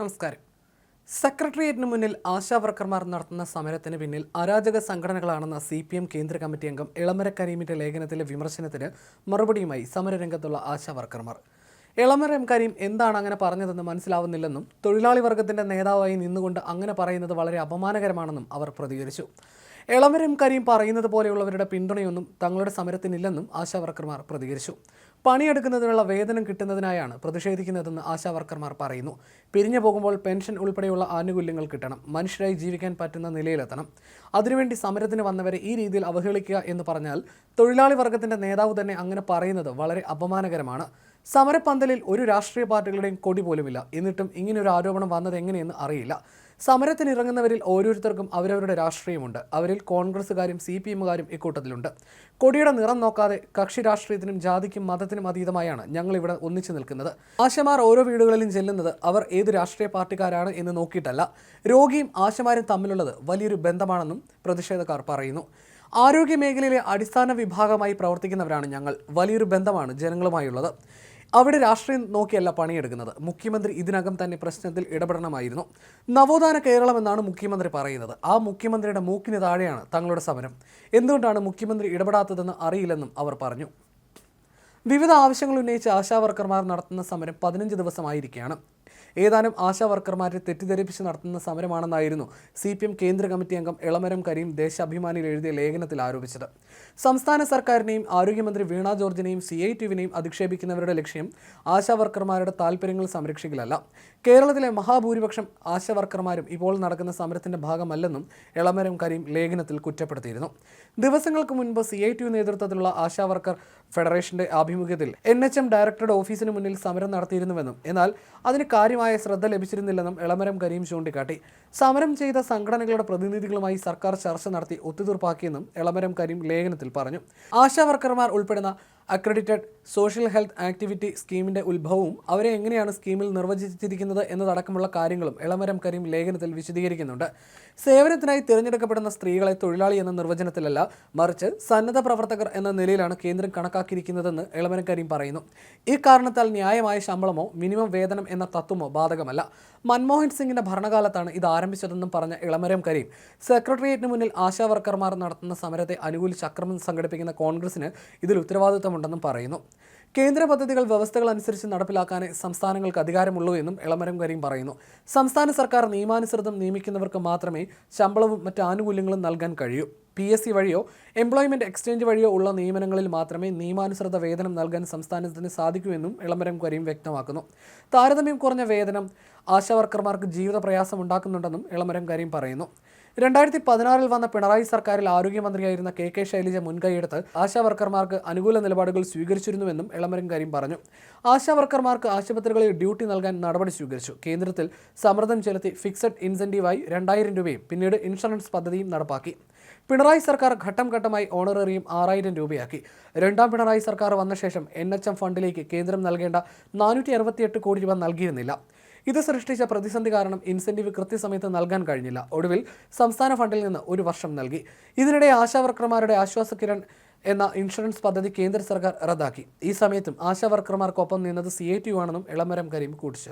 നമസ്കാരം. സെക്രട്ടേറിയറ്റിന് മുന്നിൽ ആശാവർക്കർമാർ നടത്തുന്ന സമരത്തിന് പിന്നിൽ അരാജക സംഘടനകളാണെന്ന സി പി എം കേന്ദ്ര കമ്മിറ്റി അംഗം ഇളമര കരീമിന്റെ ലേഖനത്തിലെ വിമർശനത്തിന് മറുപടിയുമായി സമരരംഗത്തുള്ള ആശാവർക്കർമാർ എളമര എം കരീം എന്താണ് അങ്ങനെ പറഞ്ഞതെന്ന് മനസ്സിലാവുന്നില്ലെന്നും തൊഴിലാളി വർഗത്തിന്റെ നേതാവായി നിന്നുകൊണ്ട് അങ്ങനെ പറയുന്നത് വളരെ അപമാനകരമാണെന്നും അവർ പ്രതികരിച്ചു. എളമരം കരീം പറയുന്നത് പോലെയുള്ളവരുടെ പിന്തുണയൊന്നും തങ്ങളുടെ സമരത്തിനില്ലെന്നും ആശാവർക്കർമാർ പ്രതികരിച്ചു. പണിയെടുക്കുന്നതിനുള്ള വേതനം കിട്ടുന്നതിനായാണ് പ്രതിഷേധിക്കുന്നതെന്ന് ആശാ വർക്കർമാർ പറയുന്നു. പിരിഞ്ഞു പോകുമ്പോൾ പെൻഷൻ ഉൾപ്പെടെയുള്ള ആനുകൂല്യങ്ങൾ കിട്ടണം. മനുഷ്യരായി ജീവിക്കാൻ പറ്റുന്ന നിലയിലെത്തണം. അതിനുവേണ്ടി സമരത്തിന് വന്നവരെ ഈ രീതിയിൽ അവഹേളിക്കുക എന്ന് പറഞ്ഞാൽ തൊഴിലാളി വർഗത്തിന്റെ നേതാവ് തന്നെ അങ്ങനെ പറയുന്നത് വളരെ അപമാനകരമാണ്. സമരപ്പന്തലിൽ ഒരു രാഷ്ട്രീയ പാർട്ടികളുടെയും കൊടി പോലുമില്ല. എന്നിട്ടും ഇങ്ങനെ ഒരു ആരോപണം വന്നത് എങ്ങനെയെന്ന് അറിയില്ല. സമരത്തിന് ഇറങ്ങുന്നവരിൽ ഓരോരുത്തർക്കും അവരവരുടെ രാഷ്ട്രീയമുണ്ട്. അവരിൽ കോൺഗ്രസ്സുകാരും സി പി എമ്മുകാരും ഇക്കൂട്ടത്തിലുണ്ട്. കൊടിയുടെ നിറം നോക്കാതെ കക്ഷി രാഷ്ട്രീയത്തിനും ജാതിക്കും മതത്തിനും അതീതമായാണ് ഞങ്ങൾ ഇവിടെ ഒന്നിച്ചു നിൽക്കുന്നത്. ആശമാർ ഓരോ വീടുകളിലും ചെല്ലുന്നത് അവർ ഏത് രാഷ്ട്രീയ പാർട്ടിക്കാരാണ് എന്ന് നോക്കിയിട്ടല്ല. രോഗിയും ആശമാരും തമ്മിലുള്ളത് വലിയൊരു ബന്ധമാണെന്നും പ്രതിഷേധക്കാർ പറയുന്നു. ആരോഗ്യ മേഖലയിലെ അടിസ്ഥാന വിഭാഗമായി പ്രവർത്തിക്കുന്നവരാണ് ഞങ്ങൾ. വലിയൊരു ബന്ധമാണ് ജനങ്ങളുമായുള്ളത്. അവിടെ രാഷ്ട്രീയം നോക്കിയല്ല പണിയെടുക്കുന്നത്. മുഖ്യമന്ത്രി ഇതിനകം തന്നെ പ്രശ്നത്തിൽ ഇടപെടണമായിരുന്നു. നവോത്ഥാന കേരളം എന്നാണ് മുഖ്യമന്ത്രി പറയുന്നത്. ആ മുഖ്യമന്ത്രിയുടെ മൂക്കിന് താഴെയാണ് തങ്ങളുടെ സമരം. എന്തുകൊണ്ടാണ് മുഖ്യമന്ത്രി ഇടപെടാത്തതെന്ന് അറിയില്ലെന്നും അവർ പറഞ്ഞു. വിവിധ ആവശ്യങ്ങൾ ഉന്നയിച്ച് ആശാവർക്കർമാർ നടത്തുന്ന സമരം പതിനഞ്ച് ദിവസമായിരിക്കുകയാണ്. ഏതാനും ആശാ വർക്കർമാരെ തെറ്റിദ്ധരിപ്പിച്ച് നടത്തുന്ന സമരമാണെന്നായിരുന്നു സി പി എം കേന്ദ്ര കമ്മിറ്റി അംഗം എളമരം കരീം ദേശാഭിമാനിയിൽ എഴുതിയ ലേഖനത്തിൽ ആരോപിച്ചത്. സംസ്ഥാന സർക്കാരിനെയും ആരോഗ്യമന്ത്രി വീണ ജോർജിനെയും സി ഐ ടിവിനെയും അധിക്ഷേപിക്കുന്നവരുടെ ലക്ഷ്യം ആശാ വർക്കർമാരുടെ താല്പര്യങ്ങൾ സംരക്ഷിക്കലല്ല. കേരളത്തിലെ മഹാഭൂരിപക്ഷം ആശാ വർക്കർമാരും ഇപ്പോൾ നടക്കുന്ന സമരത്തിന്റെ ഭാഗമല്ലെന്നും എളമരം കരീം ലേഖനത്തിൽ കുറ്റപ്പെടുത്തിയിരുന്നു. ദിവസങ്ങൾക്ക് മുൻപ് സി ഐ ടി യു നേതൃത്വത്തിലുള്ള ആശാ വർക്കർ ഫെഡറേഷന്റെ ആഭിമുഖ്യത്തിൽ എൻ എച്ച് എം ഡയറക്ടറുടെ ഓഫീസിന് മുന്നിൽ സമരം നടത്തിയിരുന്നുവെന്നും എന്നാൽ അതിന് കാര്യമായ ശ്രദ്ധ ലഭിച്ചിരുന്നില്ലെന്നും എളമരം കരീം ചൂണ്ടിക്കാട്ടി. സമരം ചെയ്ത സംഘടനകളുടെ പ്രതിനിധികളുമായി സർക്കാർ ചർച്ച നടത്തി ഒത്തുതീർപ്പാക്കിയെന്നും എളമരം കരീം ലേഖനത്തിൽ പറഞ്ഞു. ആശാ വർക്കർമാർ ഉൾപ്പെടുന്ന അക്രഡിറ്റഡ് സോഷ്യൽ ഹെൽത്ത് ആക്ടിവിറ്റി സ്കീമിന്റെ ഉത്ഭവവും അവരെ എങ്ങനെയാണ് സ്കീമിൽ നിർവചിച്ചിരിക്കുന്നത് എന്നതടക്കമുള്ള കാര്യങ്ങളും എളമരം കരീം ലേഖനത്തിൽ വിശദീകരിക്കുന്നുണ്ട്. സേവനത്തിനായി തിരഞ്ഞെടുക്കപ്പെടുന്ന സ്ത്രീകളെ തൊഴിലാളി എന്ന നിർവചനത്തിലല്ല മറിച്ച് സന്നദ്ധ പ്രവർത്തകർ എന്ന നിലയിലാണ് കേന്ദ്രം കണക്കാക്കിയിരിക്കുന്നതെന്ന് എളമരം കരീം പറയുന്നു. ഈ കാരണത്താൽ ന്യായമായ ശമ്പളമോ മിനിമം വേതനം എന്ന തത്വമോ ബാധകമല്ല മൻമോഹൻ സിംഗിന്റെ ഭരണകാലത്താണ് ഇത് ആരംഭിച്ചതെന്നും പറഞ്ഞ ഇളമരം കരീം സെക്രട്ടേറിയറ്റിന് മുന്നിൽ ആശാ വർക്കർമാർ നടത്തുന്ന സമരത്തെ അനുകൂലിച്ച് അക്രമം സംഘടിപ്പിക്കുന്ന കോൺഗ്രസിന് ഇതിൽ ഉത്തരവാദിത്തമുണ്ടെന്നും പറയുന്നു. കേന്ദ്ര പദ്ധതികൾ വ്യവസ്ഥകൾ അനുസരിച്ച് നടപ്പിലാക്കാൻ സംസ്ഥാനങ്ങൾക്ക് അധികാരമുള്ളൂ എന്നും ഇളമരം കരീം പറയുന്നു. സംസ്ഥാന സർക്കാർ നിയമാനുസൃതം നിയമിക്കുന്നവർക്ക് മാത്രമേ ശമ്പളവും മറ്റ് ആനുകൂല്യങ്ങളും നൽകാൻ കഴിയൂ. പി എസ് സി വഴിയോ എംപ്ലോയ്മെന്റ് എക്സ്ചേഞ്ച് വഴിയോ ഉള്ള നിയമനങ്ങളിൽ മാത്രമേ നിയമാനുസൃത വേതനം നൽകാൻ സംസ്ഥാനത്തിന് സാധിക്കൂ എന്നും ഇളമരം കരീം വ്യക്തമാക്കുന്നു. താരതമ്യം കുറഞ്ഞ വേതനം ആശാവർക്കർമാർക്ക് ജീവിത പ്രയാസം ഉണ്ടാക്കുന്നുണ്ടെന്നും ഇളമരം കരീം പറയുന്നു. രണ്ടായിരത്തി പതിനാറിൽ വന്ന പിണറായി സർക്കാരിൽ ആരോഗ്യമന്ത്രിയായിരുന്ന കെ കെ ശൈലജ മുൻകൈയെടുത്ത് ആശാവർക്കർമാർക്ക് അനുകൂല നിലപാടുകൾ സ്വീകരിച്ചിരുന്നുവെന്നും ഇളമരം കരീം പറഞ്ഞു. ആശാവർക്കർമാർക്ക് ആശുപത്രികളിൽ ഡ്യൂട്ടി നൽകാൻ നടപടി സ്വീകരിച്ചു. കേന്ദ്രത്തിൽ സമ്മർദ്ദം ചെലുത്തി ഫിക്സഡ് ഇൻസെന്റീവായി രണ്ടായിരം രൂപയും പിന്നീട് ഇൻഷുറൻസ് പദ്ധതിയും നടപ്പാക്കി. പിണറായി സർക്കാർ ഘട്ടം ഘട്ടമായി ഓണറേറിയം ആറായിരം രൂപയാക്കി. രണ്ടാം പിണറായി സർക്കാർ വന്ന ശേഷം എൻ എച്ച് എം ഫണ്ടിലേക്ക് കേന്ദ്രം നൽകേണ്ട നാനൂറ്റി അറുപത്തിയെട്ട് കോടി രൂപ നൽകിയിരുന്നില്ല. ഇത് സൃഷ്ടിച്ച പ്രതിസന്ധി കാരണം ഇൻസെന്റീവ് കൃത്യസമയത്ത് നൽകാൻ കഴിഞ്ഞില്ല. ഒടുവിൽ സംസ്ഥാന ഫണ്ടിൽ നിന്ന് ഒരു വർഷം നൽകി. ഇതിനിടെ ആശാവർക്കർമാരുടെ ആശ്വാസ കിരൺ എന്ന ഇൻഷുറൻസ് പദ്ധതി കേന്ദ്ര സർക്കാർ റദ്ദാക്കി. ഈ സമയത്തും ആശാവർക്കർമാർക്കൊപ്പം നിന്നത് സി ഐ ടി ആണെന്നും ഇളമരം കരീം കൂട്ടിച്ചേർത്തു.